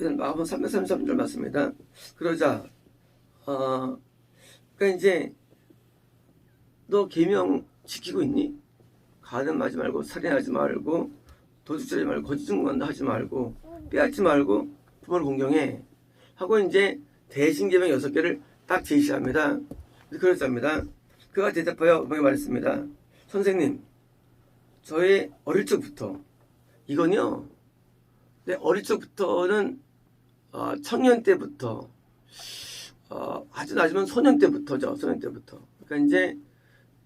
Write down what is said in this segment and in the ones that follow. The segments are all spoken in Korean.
이런 마음은 333절 맞습니다. 그러자 어 그러니까 이제 너 계명 지키고 있니? 가늠하지 말고 살인하지 말고 도둑질하지 말고 거짓 증거한다 하지 말고 빼앗지 말고 부모를 공경해 하고 이제 대신 계명 여섯 개를 딱 제시합니다. 그랬답니다. 그가 대답하여 뭐에 말했습니다. 선생님, 저의 어릴 적부터 이건요. 내 어릴 적부터는 어, 청년 때부터 어, 아주 낮으면 소년 때부터죠. 소년 때부터. 그러니까 이제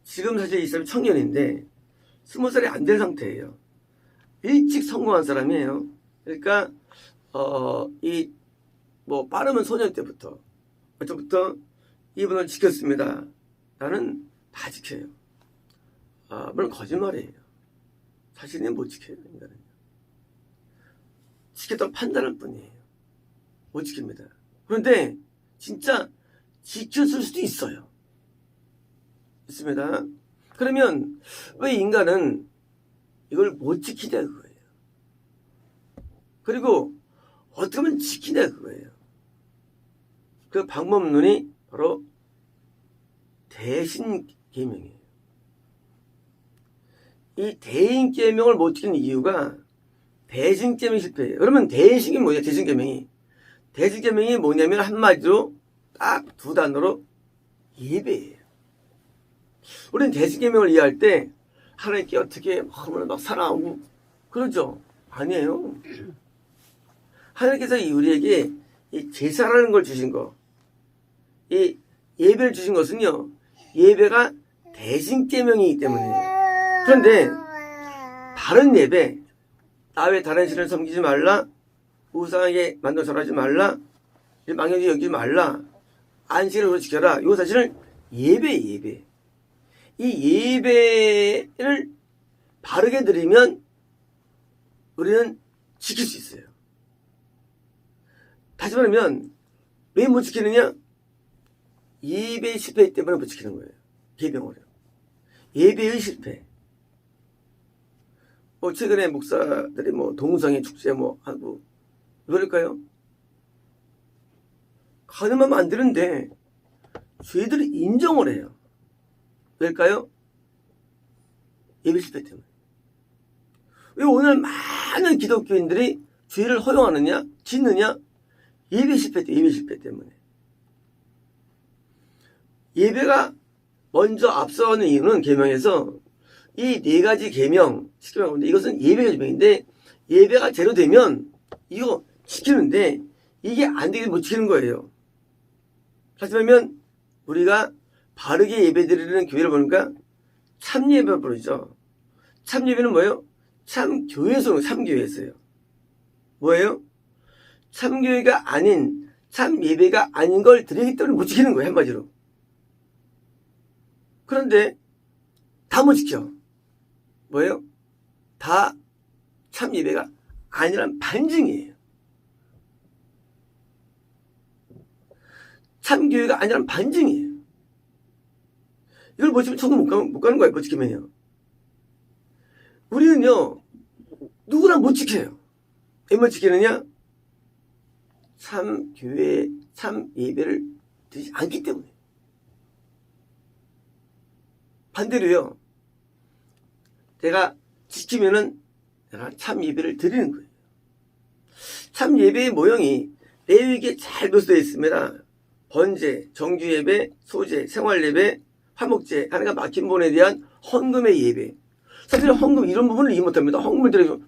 지금 사실 이 사람이 청년인데 스무 살이 안 된 상태예요. 일찍 성공한 사람이에요. 그러니까 어, 이 뭐 빠르면 소년 때부터 어쩌부터 이분을 지켰습니다. 나는 다 지켜요. 아, 물론 거짓말이에요. 자신은 못 지켜요. 지켰다고 판단할 뿐이에요. 못 지킵니다. 그런데 진짜 지켰을 수도 있어요. 있습니다. 그러면 왜 인간은 이걸 못 지키냐 그거예요. 그리고 어떻게 하면 지키냐 그거예요. 그 방법론이 바로 대신 계명이에요. 이 대인 계명을 못 지키는 이유가 대신 계명 실패예요. 그러면 대신이 뭐냐? 대신 계명이 대신 계명이 뭐냐면 한마디로 딱 두 단어로 예배예요. 우리는 대신 계명을 이해할 때 하나님께 어떻게 막, 막 사랑하고 그러죠? 아니에요. 하나님께서 이 우리에게 이 제사라는 걸 주신 거, 이 예배를 주신 것은요, 예배가 대신 계명이기 때문이에요. 그런데 다른 예배, 나외 다른 신을 섬기지 말라, 우상하게 만들어 절하지 말라, 망령지 여기지 말라, 안식을 지켜라. 이 사실은 예배, 예배. 이 예배를 바르게 드리면 우리는 지킬 수 있어요. 다시 말하면 왜 못 지키느냐? 예배 실패 때문에 못 지키는 거예요. 예병으로. 예배의 실패. 뭐 최근에 목사들이 뭐 동성애 축제 뭐 하고 그럴까요? 가늠하면 안 되는데 죄들이 인정을 해요. 왜일까요? 예배 실패 때문에. 왜 오늘 많은 기독교인들이 죄를 허용하느냐? 짓느냐? 예배 실패 때, 예배 실패 때문에. 예배가 먼저 앞서는 이유는 계명에서 이 네 가지 계명 시키면 가운데 이것은 예배 계명인데 예배가 제로 되면 이거 지키는데 이게 안 되게 못 지키는 거예요. 다시 말하면 우리가 바르게 예배 드리는 교회를 보니까 참 예배 부르죠. 참 예배는 뭐예요? 참 교회에서 참 교회에서요. 뭐예요? 참 교회가 아닌 참 예배가 아닌 걸 드리기 때문에 못 지키는 거예요 한마디로. 그런데 다 못 지켜. 뭐예요? 다 참 예배가 아니란 반증이에요. 참 교회가 아니란 반증이에요. 이걸 못 지키면 천국 못 가는, 못 가는 거예요. 못 지키면요. 우리는요, 누구나 못 지켜요. 왜못 지키느냐? 참 교회, 참 예배를 드리지 않기 때문에. 반대로요, 내가 지키면은 내가 참 예배를 드리는 거예요. 참 예배의 모형이 레위기에 잘 묘사되어 있습니다. 번제, 정규 예배, 소제, 생활 예배, 화목제, 하나가 막힌 본에 대한 헌금의 예배. 사실 헌금 이런 부분을 이해 못합니다. 헌금을 드려서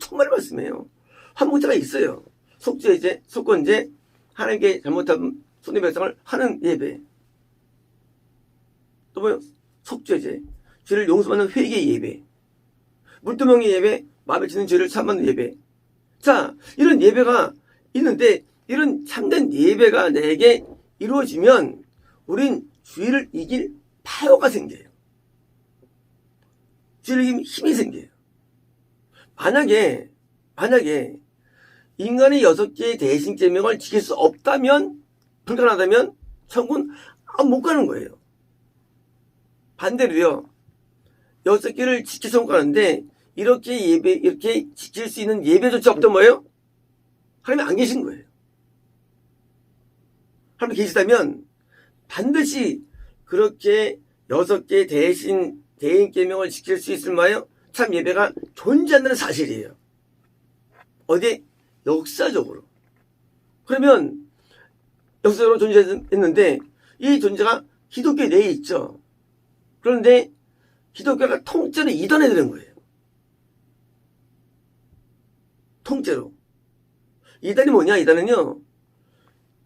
정말 말씀해요. 화목제가 있어요. 속죄제, 속건제, 하나님께 잘못한 손해 배상을 하는 예배. 또 뭐요? 속죄제, 죄를 용서받는 회개 예배. 물두멍이 예배, 마음에 드는 죄를 참는 예배. 자, 이런 예배가 있는데 이런 참된 예배가 내게 이루어지면 우린 주의를 이길 파워가 생겨요. 주의를 이기면 힘이 생겨요. 만약에, 만약에 인간의 여섯 개의 대신 제명을 지킬 수 없다면, 불가능하다면 천국은 아, 못 가는 거예요. 반대로요. 여섯 개를 지켜서 못 가는데 이렇게 예배, 이렇게 지킬 수 있는 예배조차 없던 뭐예요? 하나님 안 계신 거예요. 하나님 계시다면 반드시 그렇게 여섯 개 대신 대인 계명을 지킬 수 있을 만요 참 예배가 존재한다는 사실이에요. 어디 역사적으로. 그러면 역사적으로 존재했는데 이 존재가 기독교 내에 있죠. 그런데 기독교가 통째로 이단에 들은 거예요. 통째로. 이단이 뭐냐? 이단은요.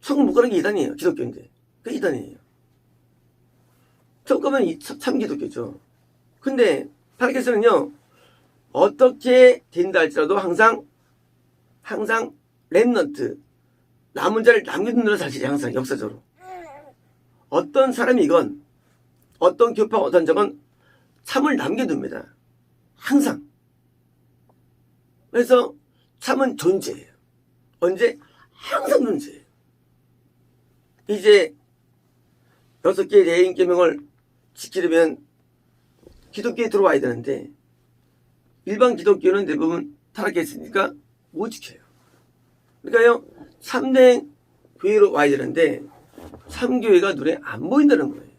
천국 못 가는 게 이단이에요. 기독교인데. 그 이단이에요. 천국 가면 이- 참 기독교죠. 근데 하나님께서는요. 어떻게 된다 할지라도 항상 항상 랩넌트 남은 자를 남겨둔다는 사실이 항상 역사적으로 어떤 사람이건 어떤 교파가 어떤 적은 참을 남겨둡니다. 항상. 그래서 참은 존재예요. 언제? 항상 존재예요. 이제 여섯 개의 대인 계명을 지키려면 기독교에 들어와야 되는데 일반 기독교는 대부분 타락했으니까 못 지켜요. 그러니까요, 참된 교회로 와야 되는데 참교회가 눈에 안 보인다는 거예요.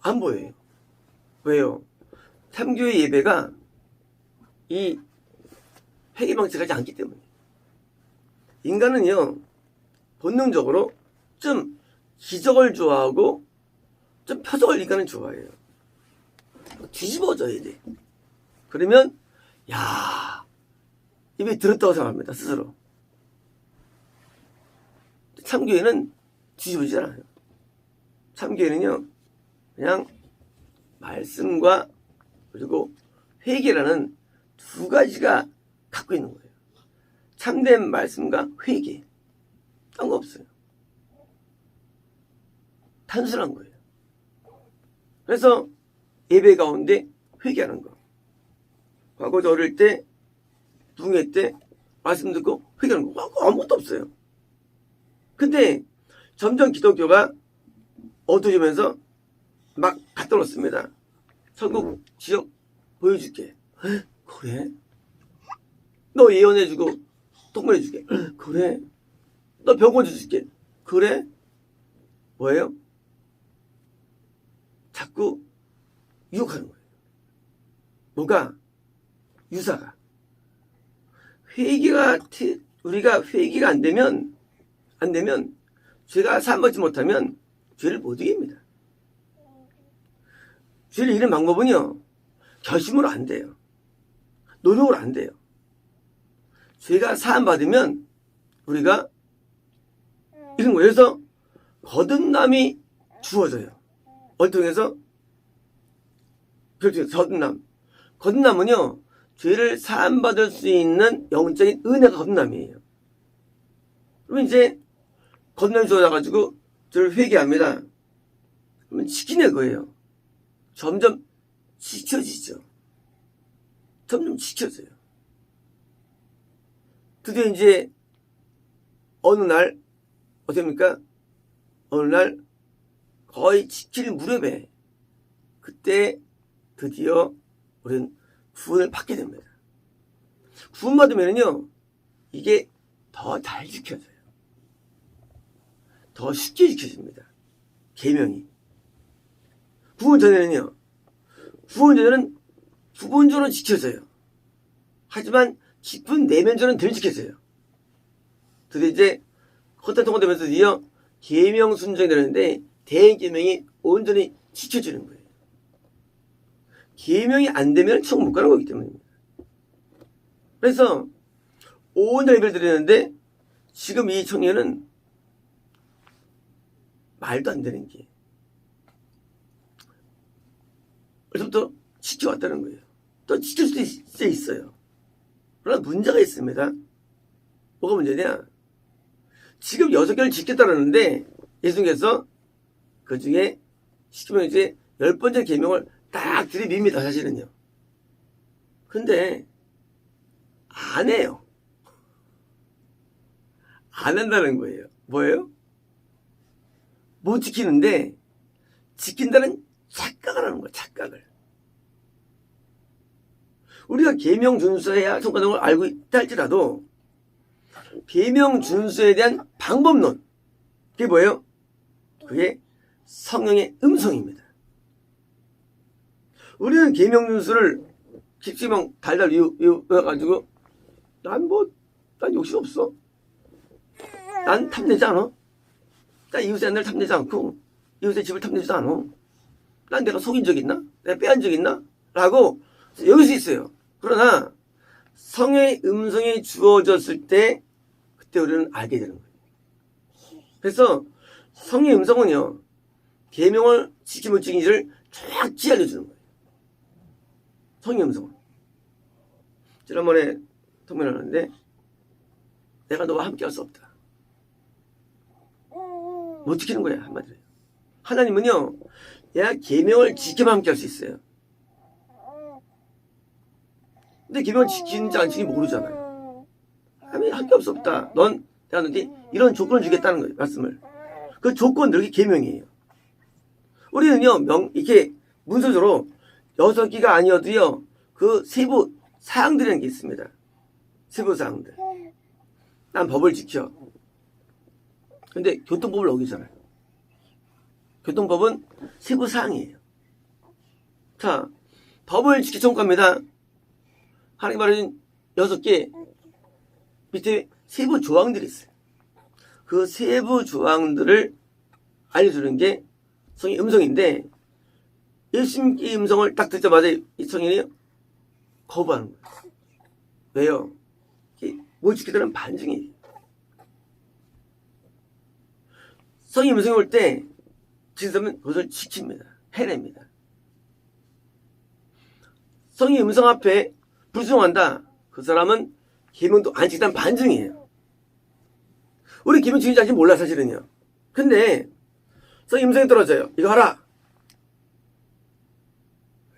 안 보여요. 왜요? 참교회 예배가 이 회개방치하지 않기 때문에. 인간은요, 본능적으로 좀 기적을 좋아하고 좀 표적을 인간은 좋아해요. 뒤집어져야 돼. 그러면, 야 입이 들었다고 생각합니다, 스스로. 참교회는 뒤집어지지 않아요. 참교회는요, 그냥 말씀과 그리고 회개라는 두 가지가 갖고 있는 거예요. 참된 말씀과 회개. 딴 거 없어요. 단순한 거예요. 그래서 예배 가운데 회개하는 거. 과거 저 어릴 때, 붕해 때, 말씀 듣고 회개하는 거. 아무것도 없어요. 근데 점점 기독교가 어두워지면서 막 갖다 놓습니다. 천국 지역 보여줄게. 에? 그래? 너 예언해주고 통보해줄게. 에? 그래? 너 병원 줄게. 그래? 뭐예요? 자꾸 유혹하는 거예요. 뭐가? 유사가. 회개가, 태- 우리가 회개가 안 되면, 안 되면, 죄가 사함받지 못하면 죄를 못 이깁니다. 죄를 이기는 방법은요, 결심으로 안 돼요. 노력으로 안 돼요. 죄가 사함받으면 우리가 이런. 그래서 거듭남이 주어져요. 어디 통해서? 그렇죠. 거듭남. 거듭남은요, 죄를 사함받을 수 있는 영적인 은혜가 거듭남이에요. 그러면 이제 거듭남이 주어져가지고 저를 회개합니다. 그러면 지키네 거예요. 점점 지켜지죠. 점점 지켜져요. 드디어 이제 어느 날 어떻습니까? 어느 날 거의 지킬 무렵에 그때 드디어 우리는 구원을 받게 됩니다. 구원 받으면요 이게 더 잘 지켜져요. 더 쉽게 지켜집니다. 계명이. 구원 전에는요. 구원 전에는 부분적으로 지켜져요. 하지만 깊은 내면적으로는 덜 지켜져요. 드디어 이제 헛된 통과되면서 드디어 계명 순종이 되는데 대행 계명이 온전히 지켜지는 거예요. 계명이 안 되면 천국 못 가는 거기 때문입니다. 그래서 온전히 예배를 드리는데 지금 이 청년은 말도 안 되는 게 그래서부터 지켜왔다는 거예요. 또 지킬 수도 있- 있어요. 그러나 문제가 있습니다. 뭐가 문제냐? 지금 여섯 개를 지켰다는데 예수님께서 그 중에 시키면 이제 열 번째 계명을 딱 들이밉니다 사실은요. 근데 안 해요. 안 한다는 거예요. 뭐예요? 못 지키는데 지킨다는 착각을 하는 거예요. 착각을. 우리가 계명 준수해야 걸 알고 있다 할지라도 계명 준수에 대한 방법론. 그게 뭐예요? 그게 성령의 음성입니다. 우리는 계명 준수를 깊지만 달달 외워- 외워가지고 난 뭐, 난 욕심 없어. 난 탐내지 않아. 난 이웃의 하늘을 탐내지 않고 이웃의 집을 탐내지도 않아. 난 내가 속인 적 있나? 내가 빼앗은 적 있나? 라고 여길 수 있어요. 그러나 성의 음성이 주어졌을 때 그때 우리는 알게 되는 거예요. 그래서 성의 음성은요. 계명을 지키면 지키지를 정확히 알려주는 거예요. 성의 음성은. 지난번에 통면을 하는데 내가 너와 함께 할 수 없다. 못 지키는 거야 한마디로. 하나님은요. 내가 계명을 지키면 함께 할 수 있어요. 근데 계명을 지키는지 안 지키는지 모르잖아요. 할수 없다. 넌 너한테 이런 조건을 주겠다는 거예요. 말씀을. 그 조건들이 계명이에요. 우리는요. 명 이렇게 문서적으로 여섯 개가 아니어도요. 그 세부 사항들이라는 게 있습니다. 세부 사항들. 난 법을 지켜. 근데 교통법을 어기잖아요. 교통법은 세부 사항이에요. 자, 법을 지키 청구합니다. 하나님 말하신 여섯 개 밑에 세부 조항들이 있어요. 그 세부 조항들을 알려주는 게 성의 음성인데 예수님의 음성을 딱 듣자마자 이 성인이 거부하는 거예요. 왜요? 못 지키다는 반증이에요. 성의 음성이 올 때 진사면 그것을 지킵니다. 해냅니다. 성의 음성 앞에 불순종한다. 그 사람은 계명도 안 지키다는 반증이에요. 우리 지키지 않지 몰라 사실은요. 근데 성의 음성이 떨어져요. 이거 하라.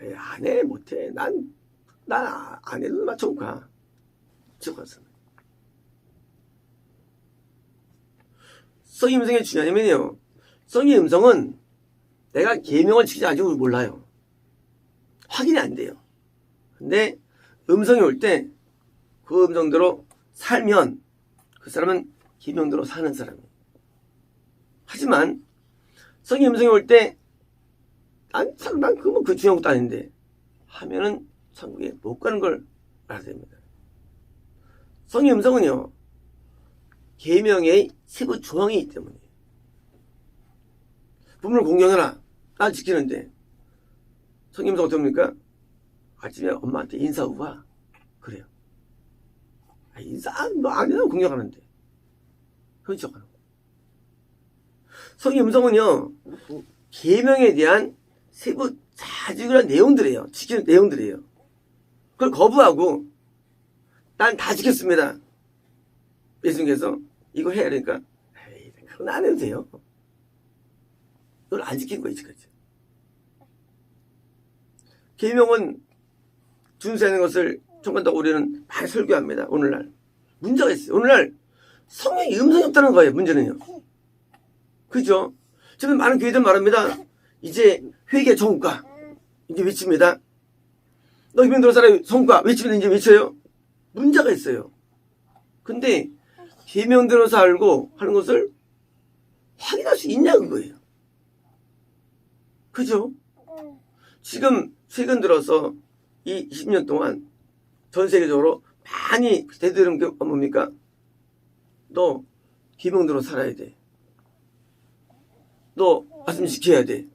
에이, 안 해, 못해. 난, 난 안 해도 맞춰고 가. 지켜가서. 성의 음성이 중요하냐면요. 성의 음성은 내가 계명을 지키지 않지 몰라요. 확인이 안 돼요. 근데 음성이 올 때 그 음성대로 살면 그 사람은 계명대로 사는 사람이에요. 하지만 성의 음성이 올 때 난, 참, 난 그거 그 중요한 것도 아닌데 하면은 천국에 못 가는 걸 알아야 됩니다. 성의 음성은요 계명의 세부 조항이 있기 때문에 부모를 공경해라 나 지키는데 성의 음성 어떻게 합니까? 아침에 엄마한테 인사하고 와 그래요. 아, 인사 너 아니라고 거. 성의 음성은요 계명에 대한 세부 자주한 내용들이에요. 지키는 내용들이에요. 그걸 거부하고 난 다 지켰습니다. 예수님께서 이거 해야 되니까 에이, 그건 안 해도 돼요. 그걸 안 지킨 거예요, 지금까지. 계명은 준수하는 것을 청구한다고 우리는 많이 설교합니다. 오늘날 문제가 있어요. 오늘날 성령의 음성이 없다는 거예요. 문제는요. 그죠? 지금 많은 교회들 말합니다. 이제 회개 청구가 이제 외칩니다. 너 기명 들어 살아 성과 외치면 이제 외쳐요. 문제가 있어요. 근데 계명 들어서 알고 하는 것을 확인할 수 있냐 그거예요. 그죠? 지금 최근 들어서 이 20년 동안 전 세계적으로 많이 대들은 게 뭡니까? 너 들어 살아야 돼. 너 말씀 지켜야 돼.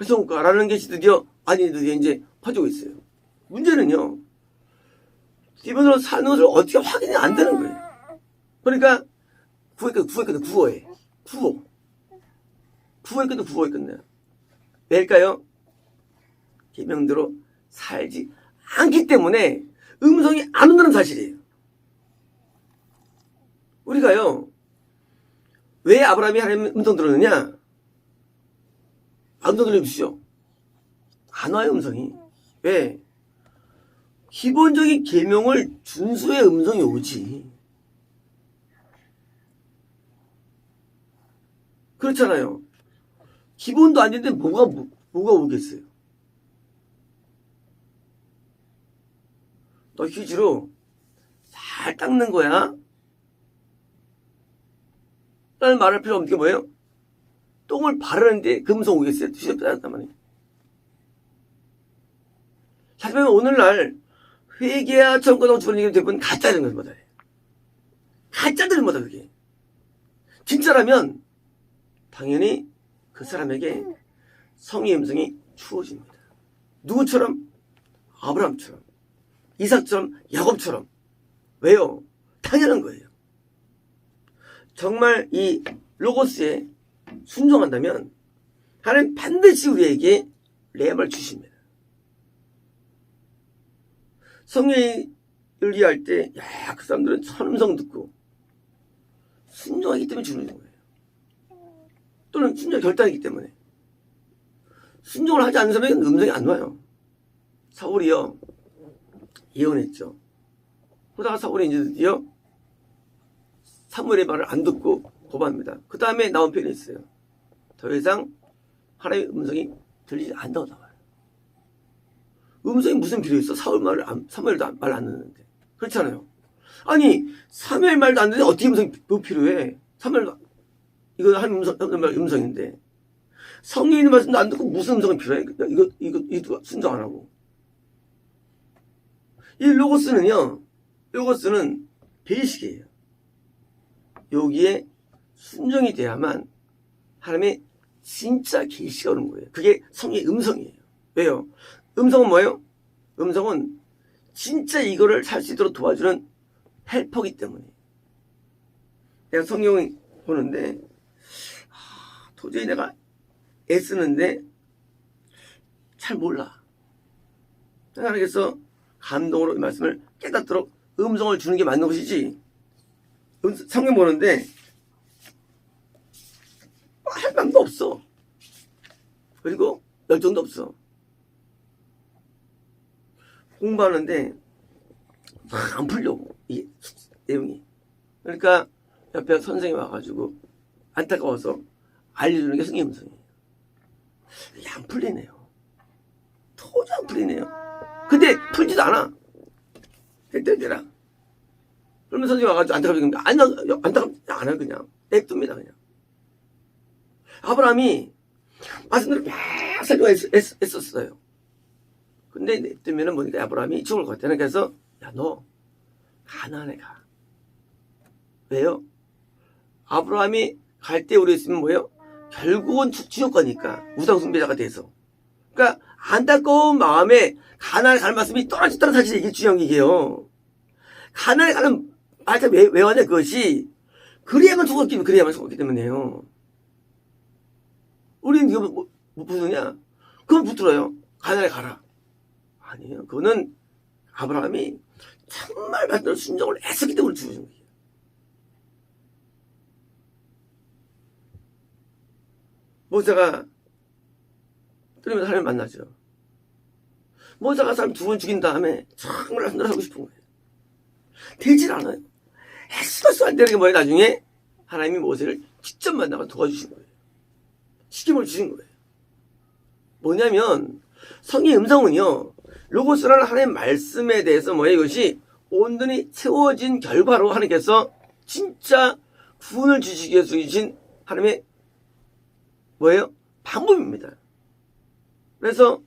회성과라는 것이 드디어 아니 드디어 이제 퍼지고 있어요. 문제는요. 기본으로 사는 것을 어떻게 확인이 안 되는 거예요. 그러니까 구호에 끝 구호에 구호 구호에 끝 구호에 끝내요. 왜일까요? 계명대로 살지 않기 때문에 음성이 안 온다는 사실이에요. 우리가요. 왜 아브라함이 하나님 음성 들었느냐? 음성 들려주시죠. 안 와요 음성이. 왜? 기본적인 계명을 준수의 음성이 오지. 그렇잖아요. 기본도 안 되는데 뭐가 뭐- 뭐가 오겠어요? 너 휴지로 잘 닦는 거야. 라는 말할 필요 없는 게 뭐예요? 똥을 바르는데 금성 오겠어요? 시험 따랐단 말이에요. 사실 오늘날 회계와 정권하고 주는 얘기 대부분 가짜는 것마다 해요. 가짜들은 뭐다 그게. 진짜라면 당연히 그 사람에게 성의 음성이 주어집니다. 누구처럼? 아브라함처럼, 이삭처럼, 야곱처럼. 왜요? 당연한 거예요. 정말 이 로고스에 순종한다면 하나님 반드시 우리에게 렘을 주십니다. 성령이 열리할 때, 야, 그 사람들은 천음성 듣고 순종하기 때문에 주는 거예요. 또는 순종 결단이기 때문에. 순종을 하지 않는 사람에게 음성이 안 와요. 사울이요, 예언했죠. 그러다가 사울이 이제 드디어 사무엘의 말을 안 듣고 고발합니다. 그 다음에 나온 표현이 있어요. 더 이상 하나님의 음성이 들리지 않는다고 나와요. 음성이 무슨 필요 있어? 사울 말을 안, 사무엘도 말안 듣는데. 그렇잖아요. 아니, 사무엘 말도 안 듣는데 어떻게 음성이 뭐 필요해? 사무엘, 이거 하나님 음성, 음성인데. 성령의 말씀도 안 듣고 무슨 음성이 필요해? 이거, 이거, 이거 순종 안 하고. 이 로고스는요, 로고스는 배식이에요. 여기에 순종이 돼야만 하나님의 진짜 계시가 오는 거예요. 그게 성의 음성이에요. 왜요? 음성은 뭐예요? 음성은 진짜 이거를 살 수 있도록 도와주는 헬퍼기 때문에. 내가 성경을 보는데 아, 도저히 내가 애쓰는데 잘 몰라. 하나님께서 감동으로 이 말씀을 깨닫도록 음성을 주는 게 맞는 것이지. 음, 성경 보는데 할 마음도 없어. 그리고 열정도 없어. 공부하는데 막안 풀려고 이 내용이. 그러니까 옆에 선생이 와가지고 안타까워서 알려주는 게 성경 음성이에요. 안 풀리네요. 도저히 안 풀리네요. 근데 풀지도 않아. 됐대더라. 그러면 선생님 와가지고 안타깝게 안, 안타깝, 안 해, 그냥. 냅둡니다, 그냥. 아브라함이 말씀대로 막 살려고 했, 했, 했었어요. 근데 냅두면은 보니까 아브라함이 죽을 것 같아. 그래서, 야, 너, 가난에 가. 왜요? 아브라함이 갈 때 우리 있으면 뭐예요? 결국은 지옥 가니까. 우상숭배자가 돼서. 그러니까, 안타까운 마음에 가난에 가는 말씀이 떨어졌다는 사실이 이게 얘기예요. 가난에 가는 말까 왜, 왜 왔냐 그것이 그래야만 죽었기 그래야만 죽었기 때문에요. 우리는 이거 뭐, 뭐 붙느냐? 그건 붙들어요. 가난에 가라. 아니에요. 그거는 아브라함이 정말 말대로 순종을 했었기 때문에 죽으신 거예요. 모세가 뜨리면 하나님 만나죠. 모세가 사람 두 번 죽인 다음에 정말 하늘 하고 싶은 거예요. 되질 않아요. 했어도 안 되는 게 뭐예요, 나중에? 하나님이 모세를 직접 만나가 도와주신 거예요. 시킴을 주신 거예요. 뭐냐면, 성의 음성은요, 로고스라는 하나님의 말씀에 대해서 뭐예요, 이것이 온전히 채워진 결과로 하나님께서 진짜 구원을 주시기 위해서 주신 하나님의 뭐예요? 방법입니다. 그래서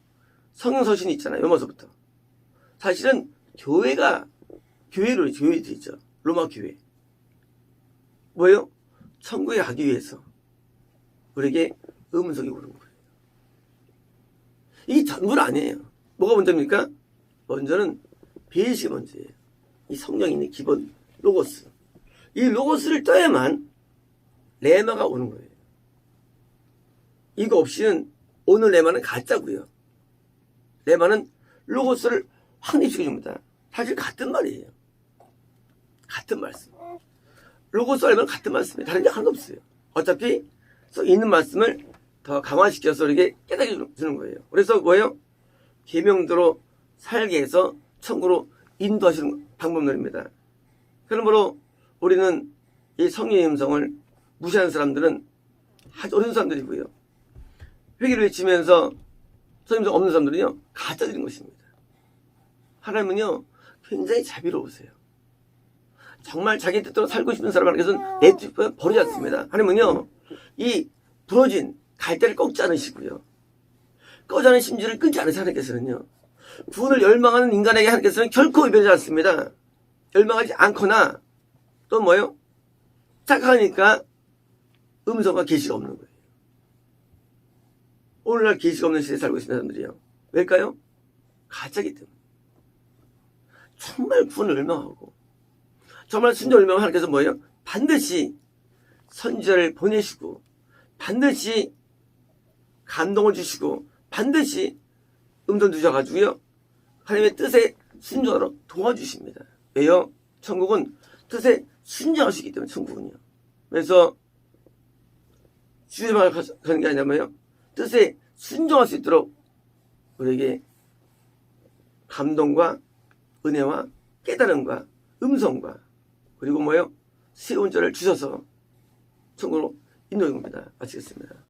성경 서신이 있잖아요. 요마서부터. 사실은 교회가 교회로 교회 돼 있죠. 로마 교회. 뭐예요? 천국에 가기 위해서 우리에게 음성이 오는 거예요. 이게 전부는 아니에요. 뭐가 먼저입니까? 먼저는 베이시 먼저예요. 이 성경에 있는 기본 로고스. 이 로고스를 떠야만 레마가 오는 거예요. 이거 없이는 오늘 레마는 가짜고요. 레마는 로고스를 확립시켜 줍니다. 사실 같은 말이에요. 같은 말씀. 로고스 알면 같은 말씀이에요. 다른 게 하나도 없어요. 어차피 있는 말씀을 더 강화시켜서 이렇게 깨닫게 주는 거예요. 그래서 뭐예요? 계명대로 살게 해서 천국으로 인도하시는 방법론입니다. 그러므로 우리는 이 성령의 음성을 무시하는 사람들은 아주 어려운 사람들이고요. 회개를 외치면서 성령 없는 사람들은요, 가짜들인 것입니다. 하나님은요, 굉장히 자비로우세요. 정말 자기 뜻대로 살고 싶은 사람에게서는 내쫓아 버리지 않습니다. 하나님은요, 이 부러진 갈대를 꺾지 않으시고요. 꺼자는 심지를 끊지 않으시 하나님께서는요. 구원을 열망하는 인간에게 하나님께서는 결코 이별하지 않습니다. 열망하지 않거나 또 뭐요? 착하니까 음성과 계시가 없는 거예요. 오늘날 계시가 없는 시대에 살고 있는 사람들이요. 왜일까요? 가짜기 때문에. 정말 구원을 열망하고 정말 순종 열망을 하나님께서 뭐예요? 반드시 선지자를 보내시고 반드시 감동을 주시고 반드시 음성 주셔가지고요. 하나님의 뜻에 순종하러 도와주십니다. 왜요? 천국은 뜻에 순종하시기 때문에 천국은요. 그래서 주님을 가는 게 아니냐면요. 뜻에 순종할 수 있도록 우리에게 감동과 은혜와 깨달음과 음성과 그리고 뭐요? 새 온전을 주셔서 천국으로 인도해 겁니다. 마치겠습니다.